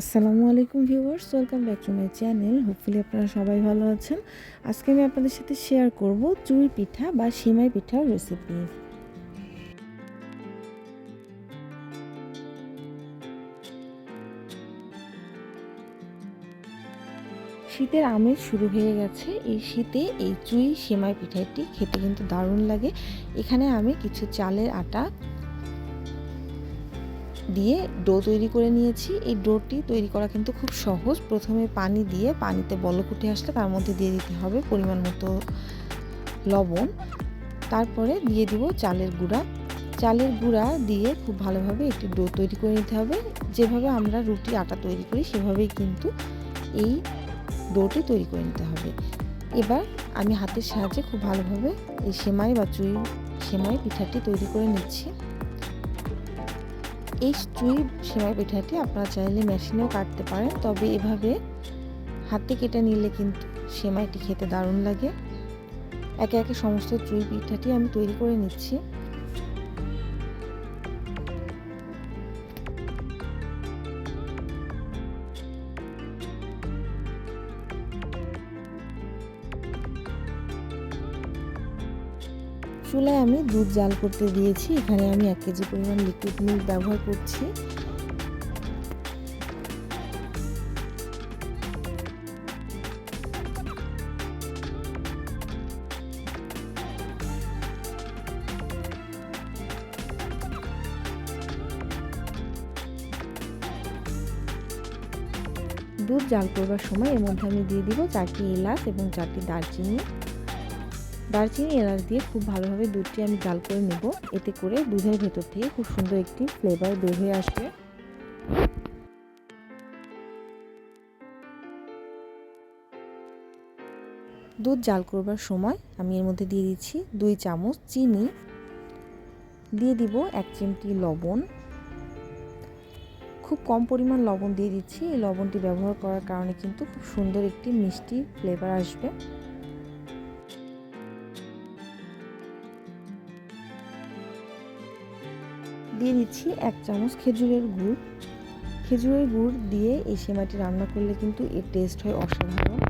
আসসালামু আলাইকুম viewers, welcome back to my channel. Hopefully আপনারা সবাই ভালো আছেন। আজকে আমি আপনাদের সাথে শেয়ার করব চুই পিঠা বা সিমাই পিঠার রেসিপি শীতের আমেজ শুরু হয়ে গেছে। এই শীতে এই চুই সেমাই পিঠাটি খেতে কিন্তু দারুণ লাগে। এখানে আমি কিছু চালের আটা দিয়ে ডো তৈরি করে নিয়েছি। এই ডোটি তৈরি করা কিন্তু খুব সহজ। প্রথমে পানি দিয়ে পানিতে বলক আসলে তার মধ্যে দিয়ে দিতে হবে পরিমাণ মতো লবণ। তারপরে দিয়ে দিব চালের গুঁড়া। চালের গুঁড়া দিয়ে খুব ভালোভাবে একটি ডো তৈরি করে নিতে হবে। যেভাবে আমরা রুটি, আটা তৈরি করি, সেভাবেই কিন্তু এই ডোটি তৈরি করে নিতে হবে। এবার আমি হাতের সাহায্যে খুব ভালোভাবে এই সেমাই বা চুই সেমাই পিঠাটি তৈরি করে নিচ্ছি। এই চুই সেমাই পিঠাটি আপনারা চাইলে মেশিনেও কাটতে পারেন, তবে এভাবে হাতে কেটে নিলে কিন্তু সেমাইটি খেতে দারুণ লাগে। একে একে সমস্ত চুই পিঠাটি আমি তৈরি করে নিচ্ছি। চুলায় আমি দুধ জাল করতে দিয়েছি। এখানে আমি এক কেজি পরিমাণ লিকুইড মিল্ক ব্যবহার করছি। দুধ জাল করবার সময় এর মধ্যে আমি দিয়ে দিব চারটি এলাচ এবং চারটি দারচিনি। দারচিনি এলাচ দিয়ে খুব ভালোভাবে দুধটি আমি জাল করে নেব। এতে করে দুধের ভেতর থেকে খুব সুন্দর একটি ফ্লেভার বের হয়ে আসবে। দুধ জাল করবার সময় আমি এর মধ্যে দিয়ে দিচ্ছি দুই চামচ চিনি। দিয়ে দিব এক চিমটি লবণ। খুব কম পরিমাণ লবণ দিয়ে দিচ্ছি। এই লবণটি ব্যবহার করার কারণে কিন্তু খুব সুন্দর একটি মিষ্টি ফ্লেভার আসবে। দিয়ে দিচ্ছি এক চামচ খেজুরের গুড়। খেজুরের গুড় দিয়ে এই সেমাইটি রান্না করলে কিন্তু এর টেস্ট হয় অসাধারণ।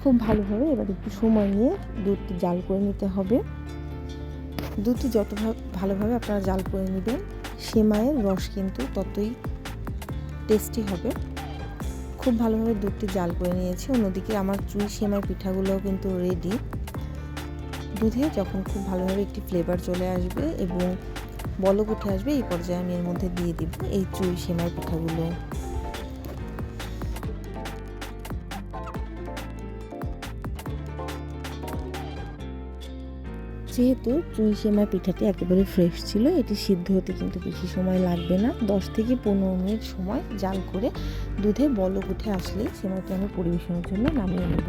খুব ভালোভাবে এবার একটু সময় নিয়ে দুধটি জাল করে নিতে হবে। দুধটি যত ভালোভাবে আপনারা জাল করে নেবেন, সেমাইয়ের রস কিন্তু ততই টেস্টি হবে। খুব ভালোভাবে দুধটি জাল করে নিয়েছি। অন্যদিকে আমার চুই সেমাই পিঠাগুলোও কিন্তু রেডি দুধে যখন খুব ভালোভাবে একটি ফ্লেভার চলে আসবে এবং বলক উঠে আসবে, এই পর্যায়ে আমি এর মধ্যে দিয়ে দিব এই চুই সেমাই পিঠাগুলো। যেহেতু চুই সেমাই পিঠাটি একেবারে ফ্রেশ ছিল, এটি সিদ্ধ হতে কিন্তু বেশি সময় লাগবে না। দশ থেকে পনেরো মিনিট সময় জাল করে দুধে বলক উঠে আসলে সেমাইটি আমি পরিবেশনের জন্য নামিয়ে নেব।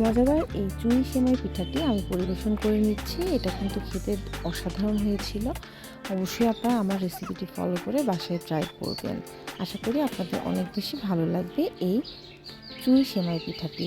মজাদার এই চুই সেমাই পিঠাটি আমি পরিবেশন করে নিচ্ছি। এটা কিন্তু খেতে অসাধারণ হয়েছিল। অবশ্যই আপনারা আমার রেসিপিটি ফলো করে বাসায় ট্রাই করবেন। আশা করি আপনাদের অনেক বেশি ভালো লাগবে এই চুই সেমাই পিঠাটি।